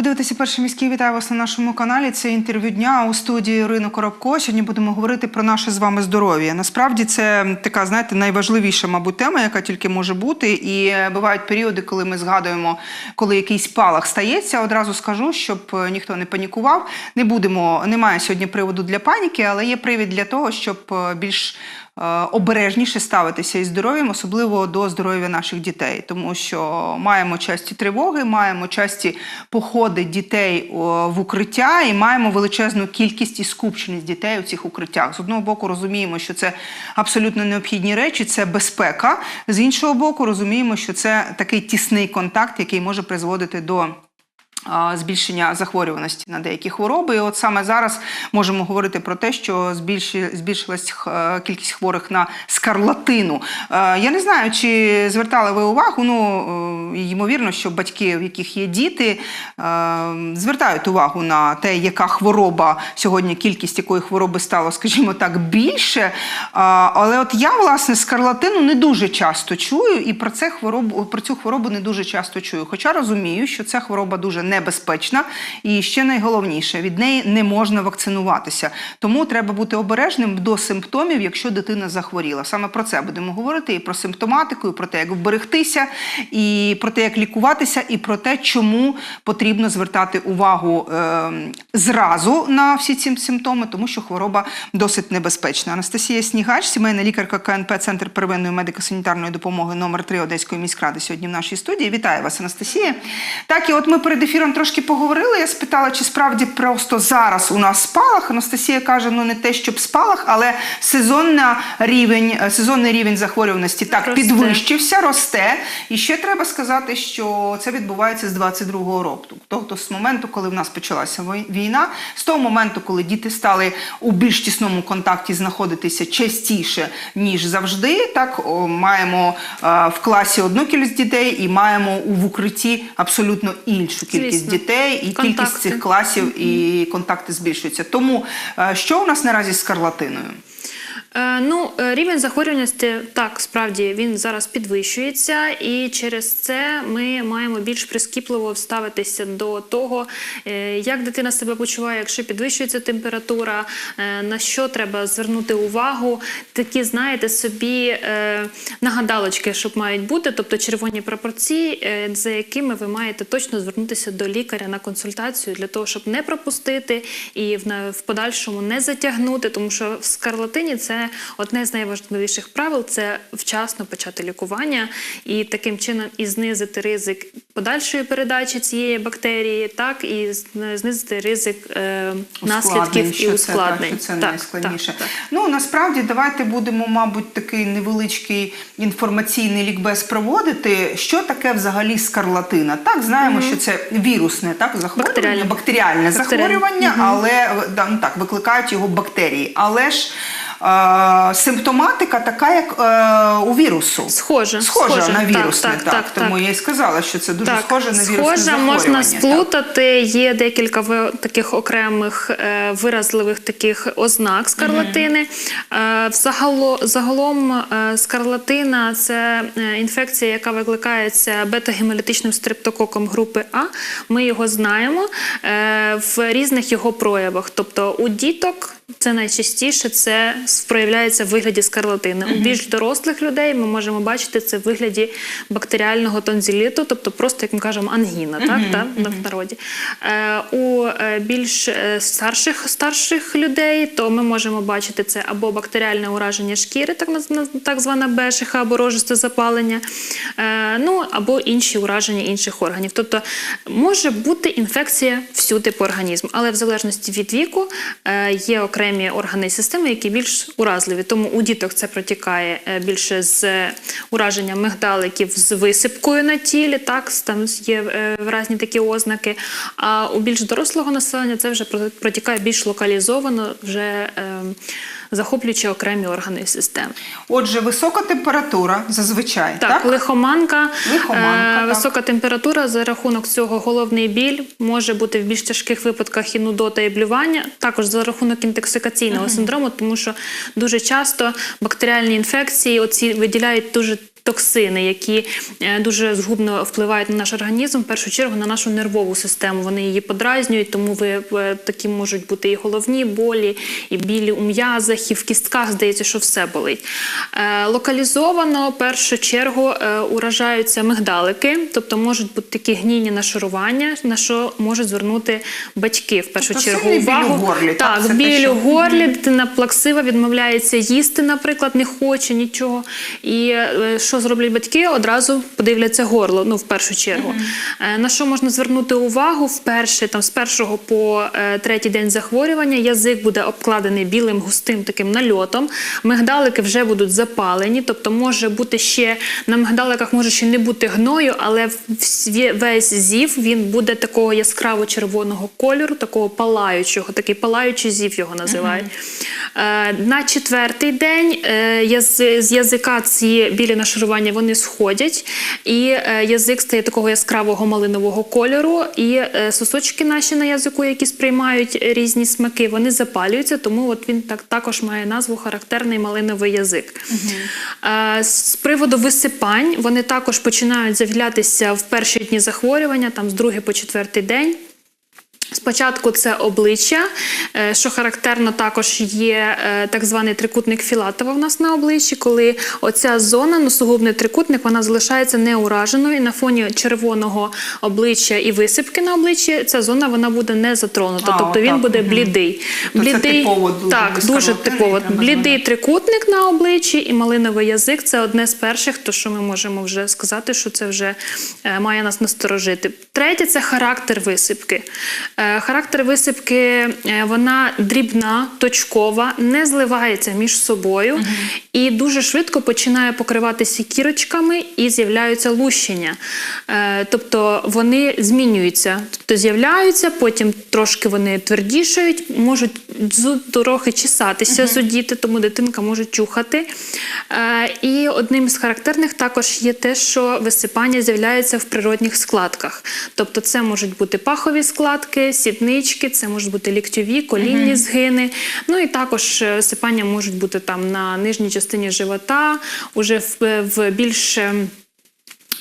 Ви дивитеся перший міський вітаю вас на нашому каналі. Це інтерв'ю дня у студії Ірина Коробко. Сьогодні будемо говорити про наше з вами здоров'я. Насправді це така, знаєте, найважливіша, мабуть, тема, яка тільки може бути. І бувають періоди, коли ми згадуємо, коли якийсь палах стається. Одразу скажу, щоб е, ніхто не панікував. Не будемо, немає сьогодні приводу для паніки, але є привід для того, щоб е, більш обережніше ставитися із здоров'ям, особливо до здоров'я наших дітей, тому що маємо часті тривоги, маємо часті походи дітей в укриття і маємо величезну кількість і скупченість дітей у цих укриттях. З одного боку, розуміємо, що це абсолютно необхідні речі, це безпека. З іншого боку, розуміємо, що це такий тісний контакт, який може призводити до збільшення захворюваності на деякі хвороби. І от саме зараз можемо говорити про те, що збільшилась кількість хворих на скарлатину. Е, Я не знаю, чи звертали ви увагу. Ну, е, ймовірно, що батьки, в яких є діти, е, звертають увагу на те, яка хвороба сьогодні, кількість якої хвороби стало, скажімо так, більше. Але от я, власне, скарлатину не дуже часто чую, і про, це хворобу, про цю хворобу не дуже часто чую. Хоча розумію, що ця хвороба дуже небезпечна, і ще найголовніше, від неї не можна вакцинуватися. Тому треба бути обережним до симптомів, якщо дитина захворіла. Саме про це будемо говорити і про симптоматику, і про те, як вберегтися, і про те, як лікуватися, і про те, чому потрібно звертати увагу е, зразу на всі ці симптоми, тому що хвороба досить небезпечна. Анастасія Снігач, сімейна лікарка КНП Центр первинної медико-санітарної допомоги номер 3 Одеської міськради сьогодні в нашій студії. Вітаю вас, Анастасія. Так, і от ми перед ефіром трошки поговорили. Я спитала, чи справді просто зараз у нас спалах. Анастасія каже: ну не те, щоб спалах, але сезонна рівень, е, сезонний рівень захворюваності так Росте. підвищився, росте. І ще треба сказати, що це відбувається з 22-го року. Тобто з моменту, коли в нас почалася війна, з того моменту, коли діти стали у більш тісному контакті знаходитися частіше, ніж завжди. Так о, маємо е, в класі одну кількість дітей і маємо у в укритті абсолютно іншу кількість Звісно. дітей, і кількість цих класів і контакти збільшуються. Тому е, що у нас наразі з скарлатиною? Е, Ну, е, рівень захворюваності так справді він зараз підвищується, і через це ми маємо більш прискіпливо ставитися до того, е, як дитина себе почуває, якщо підвищується температура, на що треба звернути увагу. Такі, знаєте, собі нагадалочки, щоб мають бути, тобто червоні пропорції, за якими ви маєте точно звернутися до лікаря на консультацію для того, щоб не пропустити і в подальшому не затягнути, тому що в скарлатині це одне з найважливіших правил це вчасно почати лікування і таким чином і знизити ризик подальшої передачі цієї бактерії, так і знизити ризик е, Ускладнень, наслідків і що це, ускладнень. Так, це найскладніше. так, так. Ну насправді давайте будемо, мабуть, такий невеличкий інформаційний лікбез проводити. Що таке взагалі скарлатина? Так, знаємо, що це вірусне так захворювання, Бактеріальне. бактеріальне, Бактеріальне. захворювання, але да, ну, так викликають його бактерії. Але ж е, симптоматика така, як е, у вірусу. Схоже, Схожа схоже. на Так, вірусне, так, так, так, Тому так. я і сказала, що це дуже так, схоже на вірусне захворювання. можна так. сплутати. Є декілька таких окремих е, виразливих таких ознак скарлатини. Е, взагало, загалом е, скарлатина це е, інфекція, яка викликається бета-гемолітичним стрептококом групи А. Ми його знаємо е, в різних його проявах. Тобто у діток це найчастіше це проявляється в вигляді скарлатини. У більш дорослих людей ми можемо бачити це в вигляді бактеріального тонзиліту, тобто просто, як ми кажемо, ангіна, так, в народі. Е, у е, більш е, старших, старших людей, то ми можемо бачити це або бактеріальне ураження шкіри, так, так звана бешиха або рожисте запалення, е, ну або інші ураження інших органів. Тобто може бути інфекція всюди по організму, але в залежності від віку е, є окремі органи і системи, які більш уразливі. Тому у діток це протікає е, більше з ураженням мигдаликів з висипкою на тілі, так там є вразні такі ознаки. А у більш дорослого населення це вже протікає більш локалізовано, вже е, захоплюючи окремі органи і системи. Отже, висока температура зазвичай. Так, Так, лихоманка, Лихоманка, е, так. висока температура за рахунок цього головний біль може бути в більш тяжких випадках і нудота, і блювання, також за рахунок інтоксикаційного синдрому, тому що дуже часто бактеріальні інфекції оці виділяють дуже Токсини, які е, дуже згубно впливають на наш організм, в першу чергу на нашу нервову систему. Вони її подразнюють, тому ви е, такі можуть бути і головні болі, і білі у м'язах, і в кістках здається, що все болить. Е, Локалізовано в першу чергу уражаються мигдалики, тобто можуть бути такі гнійні нашарування, на що можуть звернути батьки в першу Тобто чергу сильний біль у увагу. горлі, так? так біль у горлі, дитина плаксива, відмовляється їсти, наприклад, не хоче нічого. І що зроблять батьки? Одразу подивляться горло, ну в першу чергу. Е, На що можна звернути увагу? Вперше там з першого по е, третій день захворювання язик буде обкладений білим густим таким нальотом. Мигдалики вже будуть запалені, тобто може бути ще на мигдаликах може ще не бути гною, але весь зів він буде такого яскраво червоного кольору, такого палаючого, такий палаючий зів його називають. Е, На четвертий день з язика ці білі нашарування вони сходять, і е, язик стає такого яскравого малинового кольору, і е, сосочки наші на язику, які сприймають різні смаки, вони запалюються, тому от він так також має назву характерний малиновий язик. Е, З приводу висипань вони також починають з'являтися в перші дні захворювання, там з другий по четвертий день. Спочатку це обличчя, е, що характерно також є е, так званий трикутник Філатова в нас на обличчі, коли оця зона, носогубний трикутник, вона залишається неураженою. І на фоні червоного обличчя і висипки на обличчі ця зона вона буде не затронута. А, тобто він буде блідий. Це типово дуже так, дуже типово. Блідий трикутник на обличчі і малиновий язик це одне з перших, то що ми можемо вже сказати, що це вже е, має нас насторожити. Третє це характер висипки. Характер висипки е, вона дрібна, точкова, не зливається між собою і дуже швидко починає покриватися кірочками і з'являються лущення. Е, Тобто вони змінюються, тобто з'являються, потім трошки вони твердішають, можуть трохи чесатися зудіти, тому дитинка може чухати. Е, І одним з характерних також є те, що висипання з'являється в природних складках. Тобто це можуть бути пахові складки, сіднички, це можуть бути ліктьові, колінні згини. Ну і також сипання можуть бути там на нижній частині живота, уже в, в більш.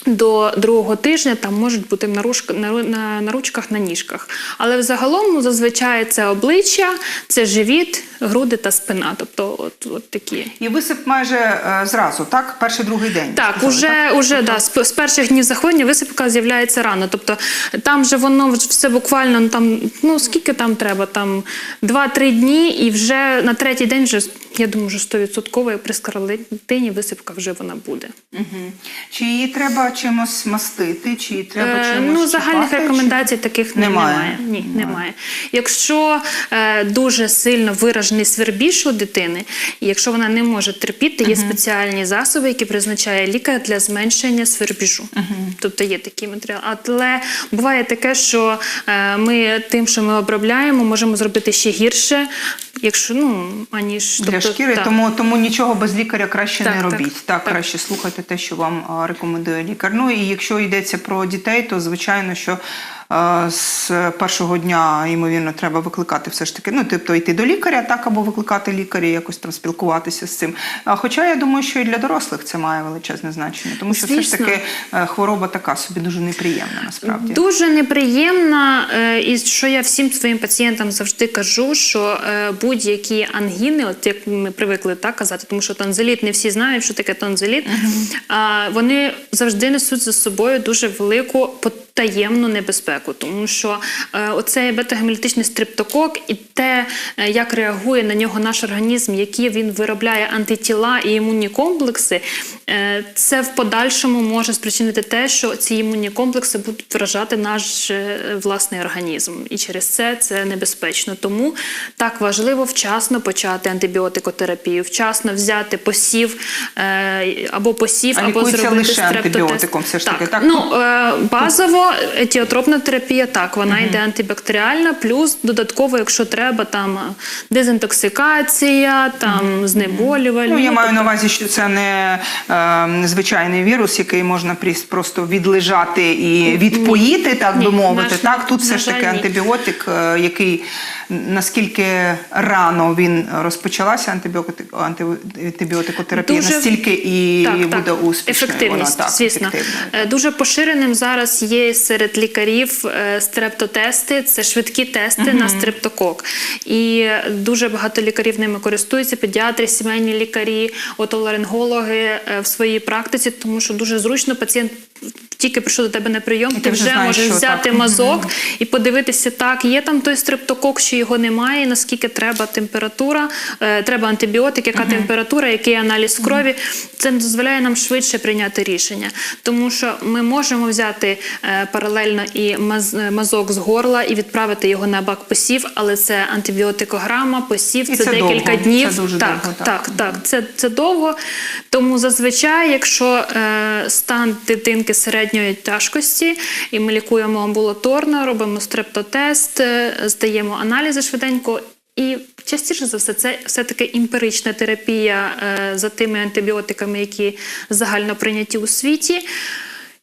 До другого тижня там можуть бути на, рушк, на, на, на ручках, на ніжках. Але взагалом ну, зазвичай це обличчя, це живіт, груди та спина. Тобто, от, от такі. І висип майже е, зразу, так? Перший другий день. Так, сказали, уже, так? уже да, з, з перших днів захворювання висипка з'являється рано. Тобто там же воно все буквально ну, там, ну скільки там треба? Там 2-3 дні, і вже на третій день вже я думаю, вже 100% при скарлатині висипка вже вона буде. Чи її треба чимось мастити, чи треба Е, чимось ну, загальних чіпати, рекомендацій чи- таких Немає. немає. Ні, немає. Якщо е, дуже сильно виражений свербіж у дитини, і якщо вона не може терпіти, є спеціальні засоби, які призначає лікар для зменшення свербіжу. Тобто є такий матеріал. Але буває таке, що е, ми тим, що ми обробляємо, можемо зробити ще гірше, якщо ну аніж Для тобто, шкіри, так. тому, тому нічого без лікаря краще Так, не робіть. Так, так. краще слухайте те, що вам рекомендує лікар. Ну і якщо йдеться про дітей, то звичайно, що з першого дня, ймовірно, треба викликати все ж таки, ну, тобто йти до лікаря, так, або викликати лікаря, якось там спілкуватися з цим. Хоча я думаю, що і для дорослих це має величезне значення, тому що все ж таки е, хвороба така собі дуже неприємна насправді. Дуже неприємна, е, і що я всім своїм пацієнтам завжди кажу, що е, будь-які ангіни, от як ми привикли так казати, тому що тонзиліт не всі знають, що таке тонзиліт, а, вони завжди несуть за собою дуже велику потаємну небезпеку, тому що е, оцей бета-гемолітичний стрептокок і те, е, як реагує на нього наш організм, які він виробляє антитіла і імунні комплекси, е, це в подальшому може спричинити те, що ці імунні комплекси будуть вражати наш е, власний організм. І через це це небезпечно. Тому так важливо вчасно почати антибіотикотерапію, вчасно взяти посів е, або посів, А або лікується зробити лише стрептотест. антибіотиком все ж таки, так? Ну, е, базово етіотропна терапія, так вона йде антибактеріальна, плюс додатково, якщо треба, там е, дезінтоксикація, там знеболювальні. Ну, я маю на увазі, що це не е, звичайний вірус, який можна просто відлежати і відпоїти, так би мовити. так, тут все ж таки антибіотик, е, який наскільки рано він розпочалася антибіотик, антибіотикотерапія, Дуже- настільки і Так, буде так. успішною. Ефективність, вона, так, звісно. Е, Дуже поширеним зараз є серед лікарів е, стрептотести, це швидкі тести на стрептокок. І дуже багато лікарів ними користуються, педіатри, сімейні лікарі, отоларингологи е, в своїй практиці, тому що дуже зручно пацієнт. Тільки прийшов до тебе на прийом, ти ти вже знаєш, можеш взяти так. мазок і подивитися, так, є там той стрептокок, чи його немає, наскільки треба температура, е, треба антибіотик, яка температура, який аналіз крові. Це дозволяє нам швидше прийняти рішення. Тому що ми можемо взяти е, паралельно і маз- е, мазок з горла і відправити його на бак посів, але це антибіотикограма, посів, І це, це декілька довго, днів. це дуже так, довго, так. так, так, це, це довго. Тому зазвичай, якщо е, стан дитинки середньої тяжкості, і ми лікуємо амбулаторно, робимо стрептотест, е, здаємо аналізи швиденько. І частіше за все, це все-таки імперична терапія е, за тими антибіотиками, які загально прийняті у світі.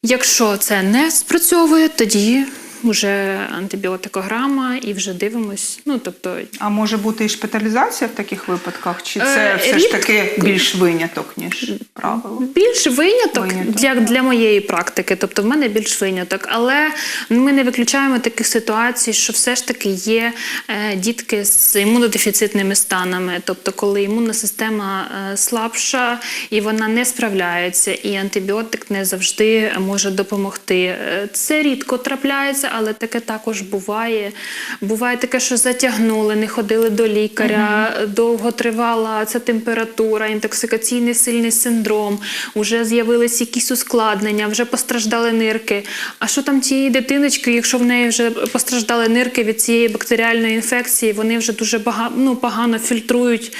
Якщо це не спрацьовує, тоді вже антибіотикограма і вже дивимось. Ну тобто А може бути і шпиталізація в таких випадках? Чи це Е, все ж таки більш виняток, ніж правило? Більш виняток, Виняток. Для, для моєї практики, тобто в мене більш виняток. Але ми не виключаємо таких ситуацій, що все ж таки є е, дітки з імунодефіцитними станами, тобто коли імунна система е, слабша і вона не справляється, і антибіотик не завжди може допомогти. Е, Це рідко трапляється, але таке також буває. Буває таке, що затягнули, не ходили до лікаря, довго тривала ця температура, інтоксикаційний сильний синдром, вже з'явилися якісь ускладнення, вже постраждали нирки. А що там тієї дитиночки, якщо в неї вже постраждали нирки від цієї бактеріальної інфекції, вони вже дуже бага, ну, погано фільтрують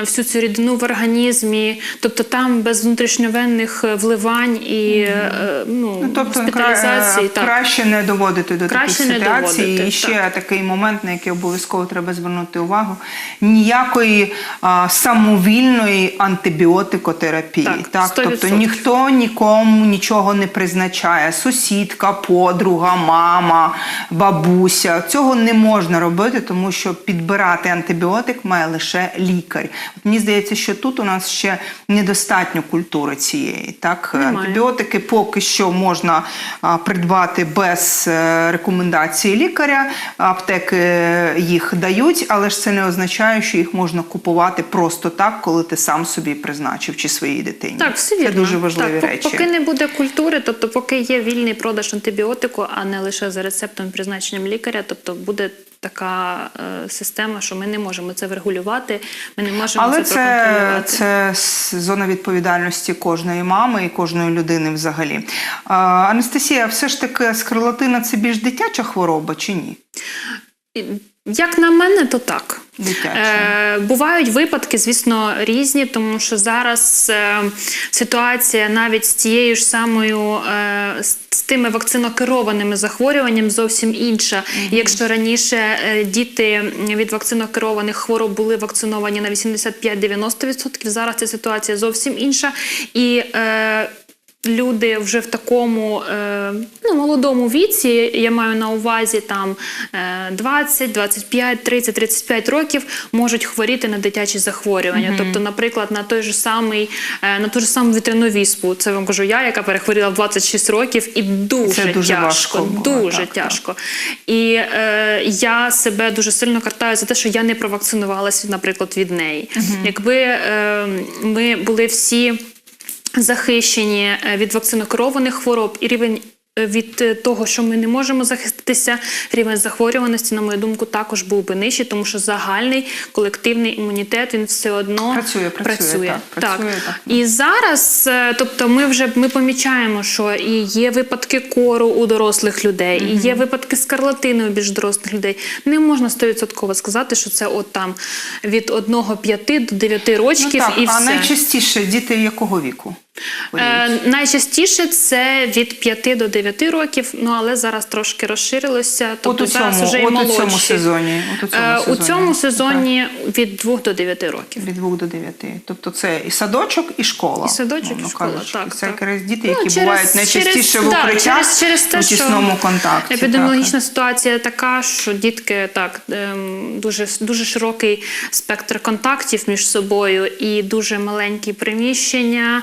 всю цю рідину в організмі, тобто там без внутрішньовенних е, вливань і е, ну, Ну, тобто госпіталізації. кра- так. краще не доводити до Краще таких ситуацій. доводити, і ще так. такий момент, на який обов'язково треба звернути увагу: ніякої а, самовільної антибіотикотерапії. Так, Тобто ніхто нікому нічого не призначає. Сусідка, подруга, мама, бабуся. Цього не можна робити, тому що підбирати антибіотик має лише лікар. От мені здається, що тут у нас ще недостатньо культури цієї. Так, Немає. антибіотики поки що можна а, придбати без рекомендації лікаря. Аптеки їх дають, але ж це не означає, що їх можна купувати просто так, коли ти сам собі призначив чи своїй дитині. Так, все це дуже важливі так, речі. Поки не буде культури, тобто поки є вільний продаж антибіотику, а не лише за рецептом призначенням лікаря, тобто буде така е, система, що ми не можемо це врегулювати, ми не можемо Але це, це, проконтролювати. це с- зона відповідальності кожної мами і кожної людини взагалі. А, Анастасія, все ж таки скарлатина це більш дитяча хвороба чи ні? Як на мене, то так. Е, бувають випадки, звісно, різні, тому що зараз е, ситуація навіть з тією ж самою е, з, з тими вакцинокерованими захворюваннями зовсім інша. Якщо раніше е, діти від вакцинокерованих хвороб були вакциновані на 85-90%, зараз ця ситуація зовсім інша. І е, люди вже в такому е, ну, молодому віці, я маю на увазі там е, 20, 25, 30, 35 років, можуть хворіти на дитячі захворювання. Тобто, наприклад, на той же самий, е, на ту ж саму вітряну віспу. Це вам кажу я, яка перехворіла в 26 років, і дуже, Це дуже тяжко. важко було, дуже так, так. І е, я себе дуже сильно картаю за те, що я не провакцинувалася, наприклад, від неї. Якби е, ми були всі захищені е, від вакцинокерованих хвороб. І рівень від е, того, що ми не можемо захистити відкритися, рівень захворюваності, на мою думку, також був би нижчий, тому що загальний колективний імунітет він все одно Працює, працює, так, працює, так. І зараз, е, тобто, ми вже ми помічаємо, що і є випадки кору у дорослих людей, і є випадки скарлатини у більш дорослих людей. Не можна стовідсотково сказати, що це от там від 1,5 до 9 рочків ну, так, і а найчастіше діти якого віку? Е, найчастіше це від 5 до 9 років, ну але зараз трошки розширилося. Тобто у зараз цьому- вже і от у цьому сезоні, от у цьому Е, у цьому сезоні від 2 до 9 років. Від 2 до 9. Тобто це і садочок, і школа. І садочок, умовно і школа, кажучи. так, Це так. якраз діти, Ну, які через- бувають найчастіше через- в да, укриттях через, через те, у тісному контакті. Епідеміологічна так. ситуація така, що дітки так ем, дуже, дуже широкий спектр контактів між собою, і дуже маленькі приміщення,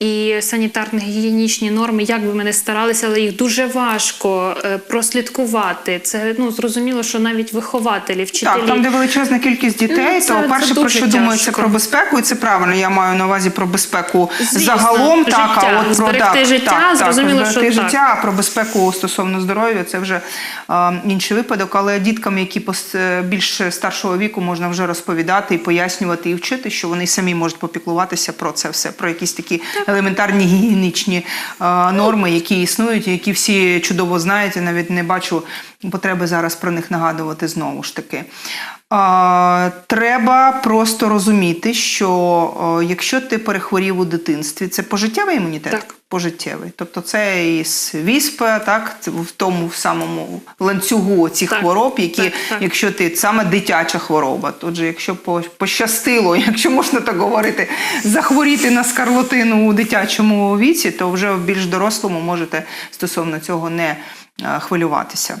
і санітарно-гігієнічні норми, як би ми не старалися, але їх дуже важко е, прослідкувати. Це ну зрозуміло, що навіть вихователі, вчителі. Так, там, де величезна кількість дітей, Ну, це- то перше, про що думається про безпеку, і це правильно. Я маю на увазі про безпеку Звісно, загалом. Так, а от про так, життя, так, зрозуміло, так, що так. життя, а про безпеку стосовно здоров'я це вже е, інший випадок. Але діткам, які пос- е, більш старшого віку, можна вже розповідати і пояснювати і вчити, що вони самі можуть попіклуватися про це все, про якісь такі елементарні гігієнічні е, норми, які існують, які всі чудово знають. Я навіть не бачу потреби зараз про них нагадувати знову ж таки. Треба просто розуміти, що якщо ти перехворів у дитинстві, це пожиттєвий імунітет? Так. Пожиттєвий. Тобто це із віспа, так, в тому самому ланцюгу цих Так, хвороб, які, так, так. якщо ти саме дитяча хвороба, тут же, якщо пощастило, якщо можна так говорити, захворіти на скарлатину у дитячому віці, то вже в більш дорослому можете стосовно цього не е, хвилюватися.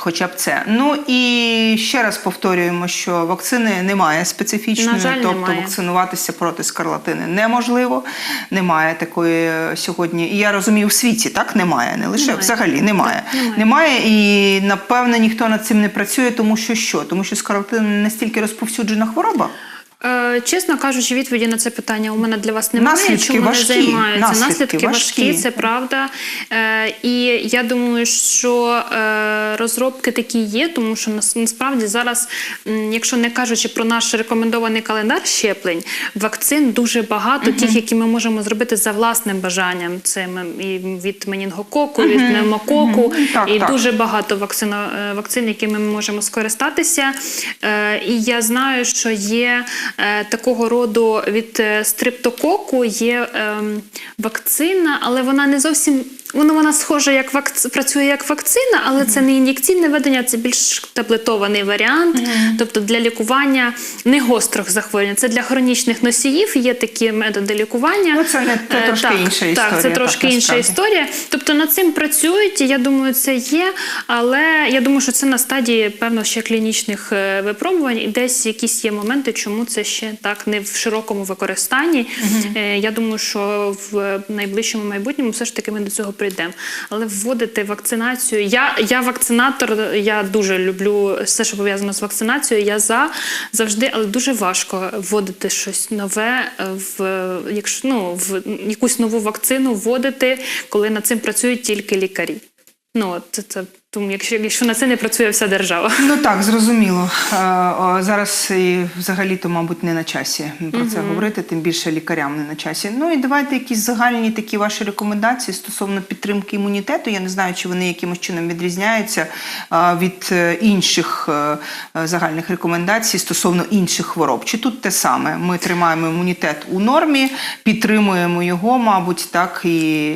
Хоча б це. Ну і ще раз повторюємо, що вакцини немає специфічної, На жаль, тобто немає. вакцинуватися проти скарлатини неможливо. Немає такої е, сьогодні. І я розумію, в світі так немає, не лише Немає. взагалі немає. немає. Немає, і напевне ніхто над цим не працює, тому що що? Тому що скарлатина настільки розповсюджена хвороба. Е, Чесно кажучи, відповіді на це питання у мене для вас немає. Наслідки чому важкі, не займаються? наслідки важкі, важкі. це правда. Е, і я думаю, що е, розробки такі є, тому що нас- насправді зараз, якщо не кажучи про наш рекомендований календар щеплень, вакцин дуже багато, тих, які ми можемо зробити за власним бажанням. Це і від менінгококу, від пневмококу, Так, і так. дуже багато вакцин, вакцин, якими ми можемо скористатися. І я знаю, що є такого роду від е, стриптококу є ем, вакцина, але вона не зовсім. Воно вона схожа, як вакц... працює як вакцина, але це не ін'єкційне ведення, це більш таблетований варіант. Тобто для лікування не гострих захворювань. Це для хронічних носіїв є такі методи лікування. Ну, це не- це Е, трошки так, інша Так, історія, це так, трошки інша історія. Тобто над цим працюють, і я думаю, це є. Але я думаю, що це на стадії певно ще клінічних е, випробувань, і десь якісь є моменти, чому це ще так не в широкому використанні. Е, Я думаю, що в найближчому майбутньому все ж таки ми до цього прийдемо. Але вводити вакцинацію. Я, я вакцинатор, я дуже люблю все, що пов'язано з вакцинацією. Я за завжди, але дуже важко вводити щось нове в якщо ну в якусь нову вакцину вводити, коли над цим працюють тільки лікарі. Ну це, це тому, якщо, якщо на це не працює вся держава. Ну так, зрозуміло. Зараз і взагалі-то, мабуть, не на часі про це говорити, тим більше лікарям не на часі. Ну і давайте якісь загальні такі ваші рекомендації стосовно підтримки імунітету. Я не знаю, чи вони якимось чином відрізняються від е, інших е, е, загальних рекомендацій стосовно інших хвороб. Чи тут те саме? Ми тримаємо імунітет у нормі, підтримуємо його, мабуть, так і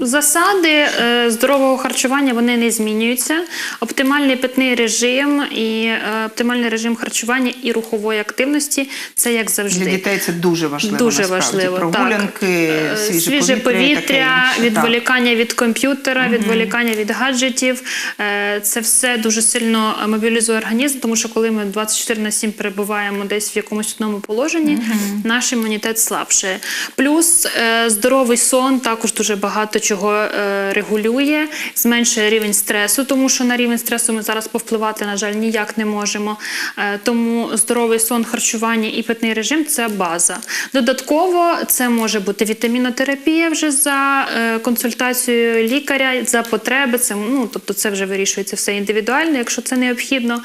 Засади здорового харчування вони не змінюються. Оптимальний питний режим і е, оптимальний режим харчування і рухової активності це як завжди. для дітей це дуже важливо. Дуже насправді. важливо. Прогулянки, так. Е, свіже, повітря, і таке інше. Так. відволікання від комп'ютера, відволікання від гаджетів. Е, Це все дуже сильно мобілізує організм, тому що коли ми 24 на 7 перебуваємо десь в якомусь одному положенні, наш імунітет слабше. Плюс е, здоровий сон також дуже багато чого е, регулює, зменшує рівень стресу стресу, тому що на рівень стресу ми зараз повпливати, на жаль, ніяк не можемо. Е, Тому здоровий сон, харчування і питний режим це база. Додатково це може бути вітамінотерапія вже за е, консультацією лікаря, за потреби. Це ну тобто це вже вирішується все індивідуально, якщо це необхідно.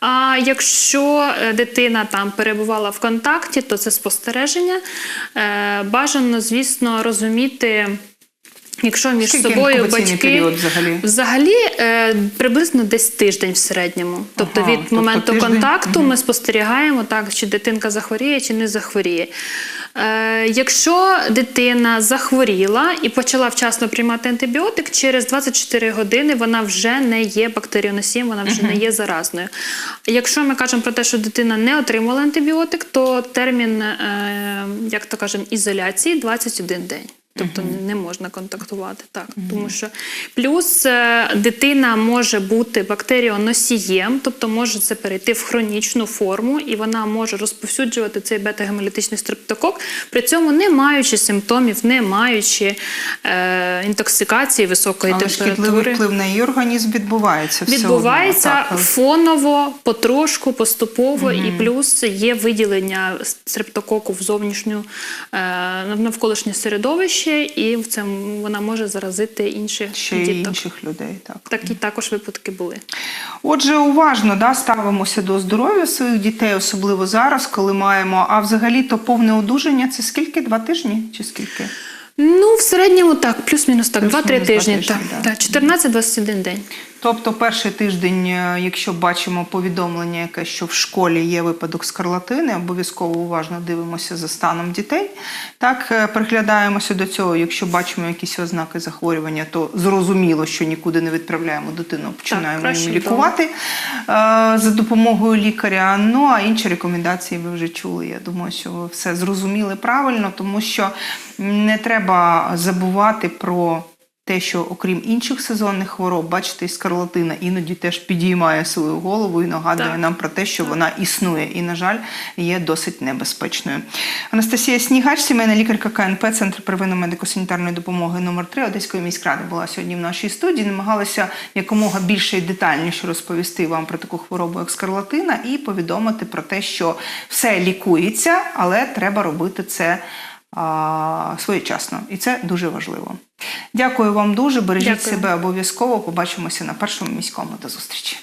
А якщо е, дитина там перебувала в контакті, то це спостереження. Бажано, звісно, розуміти. Якщо між Скільки собою батьки період взагалі? Взагалі е, приблизно десь тиждень в середньому. Тобто Ага, від тобто моменту тиждень, контакту ми спостерігаємо, так, чи дитинка захворіє, чи не захворіє. Е, якщо дитина захворіла і почала вчасно приймати антибіотик, через 24 години вона вже не є бактеріоносієм, вона вже не є заразною. Якщо ми кажемо про те, що дитина не отримала антибіотик, то термін, е, як то кажемо, ізоляції 21 день. Тобто не можна контактувати так, тому що плюс е, дитина може бути бактеріоносієм, тобто може це перейти в хронічну форму, і вона може розповсюджувати цей бета-гемолітичний стрептокок, при цьому не маючи симптомів, не маючи е, інтоксикації високої Але шкідливий температури. вплив на її організм відбувається. все Відбувається одно, фоново, потрошку, поступово, і плюс є виділення стрептококу в зовнішню е, навколишнє середовище, і в цьому вона може заразити інших Ще діток. інших людей. Так. Такі також випадки були. Отже, уважно да, ставимося до здоров'я своїх дітей, особливо зараз, коли маємо. А взагалі то повне одужання це скільки? Два тижні чи скільки? Ну, в середньому так, плюс-мінус так, Плюс-мінус 2-3 два тижні. тижні, Так, так, 14-21 день. Тобто, перший тиждень, е, якщо бачимо повідомлення, яке що в школі є випадок скарлатини, обов'язково уважно дивимося за станом дітей. Так, е, приглядаємося до цього. Якщо бачимо якісь ознаки захворювання, то зрозуміло, що нікуди не відправляємо дитину, починаємо краще її лікувати е, за допомогою лікаря. Ну а інші рекомендації ви вже чули. Я думаю, що ви все зрозуміли правильно, тому що не треба забувати про. Те, що окрім інших сезонних хвороб, бачите, і скарлатина іноді теж підіймає свою голову і нагадує Так. нам про те, що вона існує і, на жаль, є досить небезпечною. Анастасія Снігач, сімейна лікарка КНП, Центр первинної медико-санітарної допомоги номер 3 Одеської міськради була сьогодні в нашій студії. Намагалася якомога більше і детальніше розповісти вам про таку хворобу, як скарлатина, і повідомити про те, що все лікується, але треба робити це своєчасно, і це дуже важливо. Дякую вам дуже. Бережіть Дякую. себе обов'язково. Побачимося на першому міському. До зустрічі.